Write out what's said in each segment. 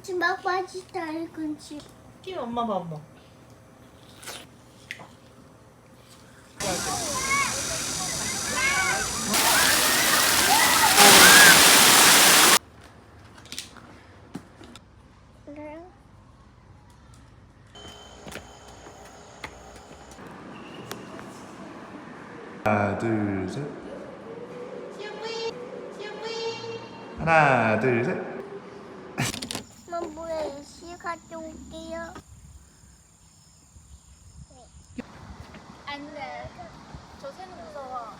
이건지 막 빠지다 이건지. 끼 엄마 봐 엄마. 그래요? 하나 둘 셋. 하나 둘 셋. 이씨 가져올게요. 안 돼. 저 새는 무서워.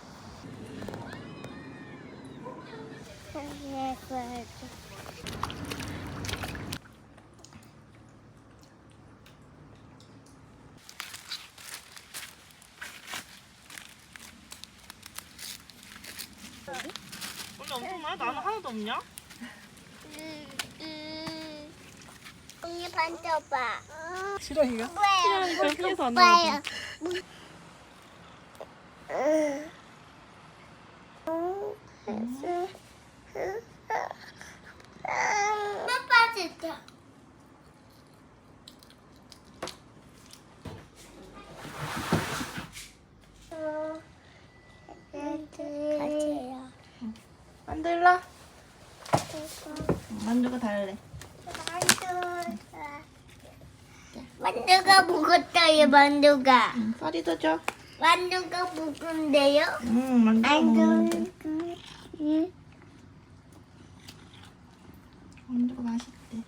네. 원래 엄청 많아? 나는 하나도 없냐? 음, 음. 반겨봐. 싫어 이거. 왜요? 이거 피해서 안. 같이요. 만들라. 만두가 달래. 만두가 무겁다 얘 만두가 쌀이도 줘. 만두가 무거운데요? 응 먹는데. 응. 만두가 맛있대.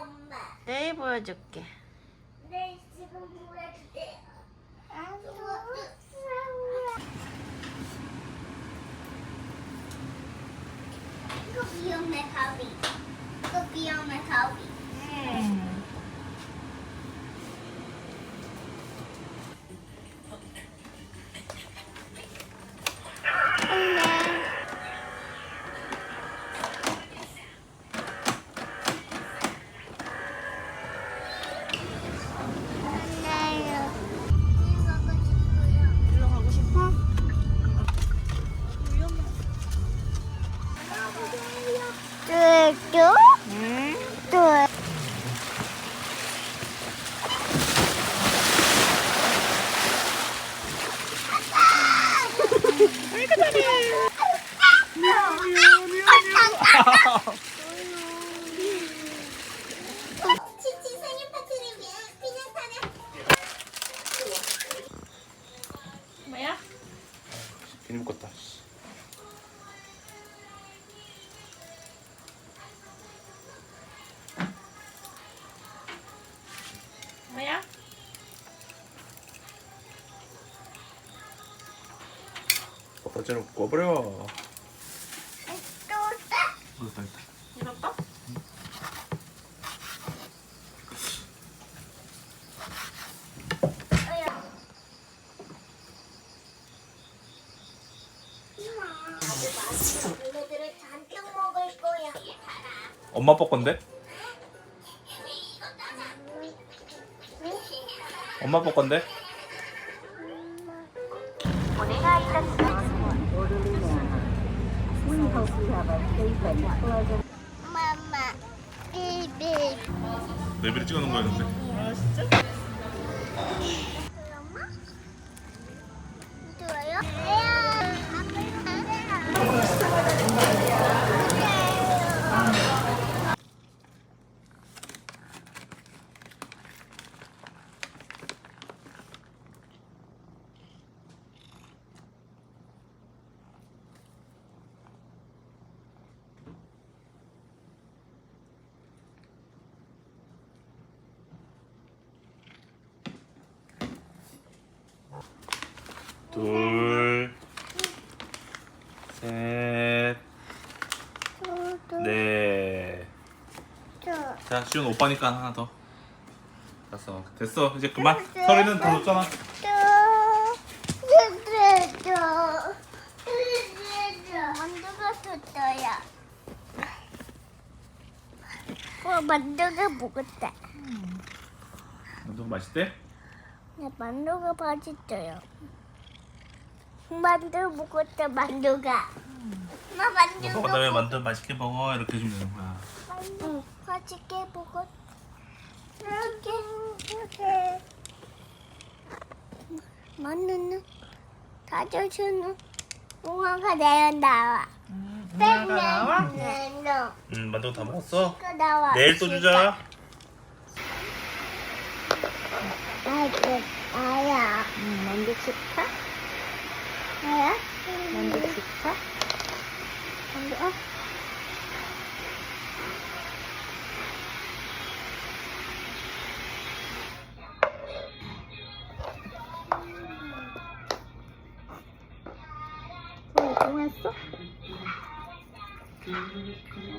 엄마. 내일 보여줄게. 이거 위험해 가위. 이거 위험해 가 치치 겉다지는 꺼버려. 또 이거 다 이렇다? 잔뜩 먹을 거야. 엄마 아빠 건데? 엄마 아빠 건데? 마마, 비비. 레벨을 찍어놓은 거였는데. 둘, 셋, 넷. 자, 시온 오빠니까 하나 더. 됐어, 됐어. 이제 그만. 서리는 다 줬잖아. 만두가. 어, 만두가. 만두 맛있대? 네, 만두가 맛있어요. 만두 먹었다, 만두가. 엄마 만두가 그다음에 만두 맛있게 먹어 이렇게 해주면 되는 거야. 응, 맛있게 먹어. 맛있게. 만두는 다져주는 웅아가 내려 나와. 누나가 나와? 음 만두 다 먹었어? 그 나와. 내일 또 주자. 아이고, 아야. 응, 만두 칠까? 만두 칠까? 만두, 아. 소리 똥했어?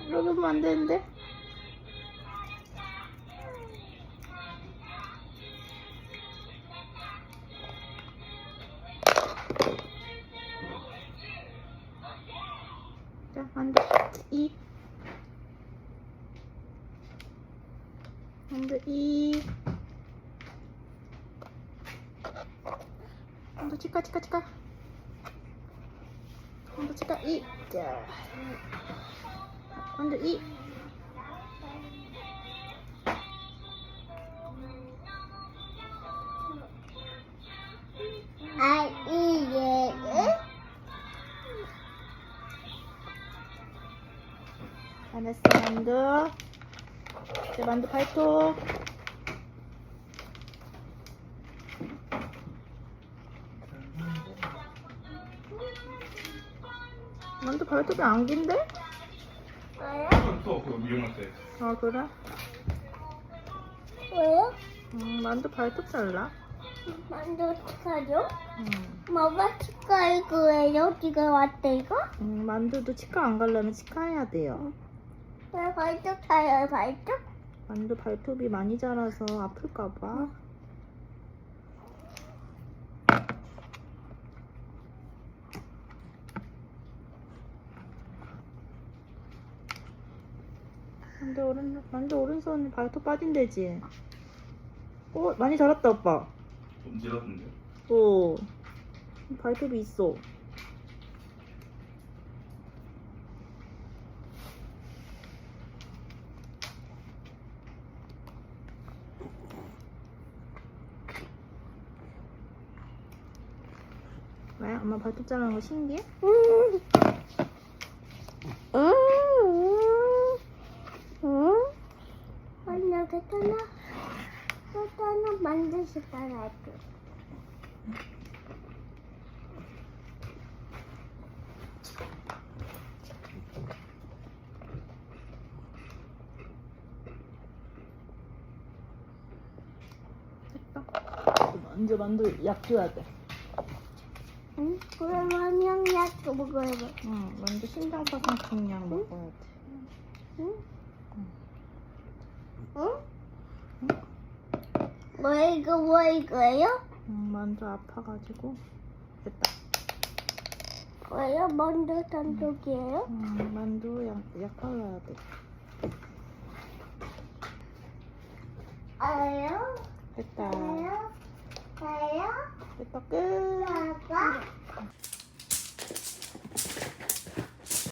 이러면 안 되는데? 만두 치카 치카 치카. 만두 치카 이. 자. 만두 이. 아, 이게. 잘했어 만두. 자, 만두 발톱. 만두 발톱이 안 긴데? 왜요? 또 미용할 때. 아 그래? 왜요? 음, 만두 발톱 잘라. 만두 치카죠? 음. 뭐가 치카일 거예요? 지금 왔대 이거? 음, 만두도 치과 안 가려면 치과 해야 돼요. 왜 발톱 타요 발톱? 만두 발톱이 많이 자라서 아플까봐. 만두 오른 만두 오른손 발톱 빠진대지. 어 많이 자랐다 오빠. 좀 질었는데. 오 발톱이 있어. 왜? 엄마 발톱 자르는 거 신기해? 음. 음. 음. 언니 괜찮아? 괜찮아 따라할게. 됐다. 이제 만두 약 줘야 돼. 응? 그러면 양약 먹어야 돼. 응, 만두 심장 파상충 약 먹어야 돼. 응? 응? 뭐 이거 뭐 이거예요? 응, 만두 아파가지고 됐다. 왜요? 먼저 단독이에요? 응, 만두 약, 약 발라야 돼. 아요? 됐다. 아요? 아요? 됐다 끝. 아빠?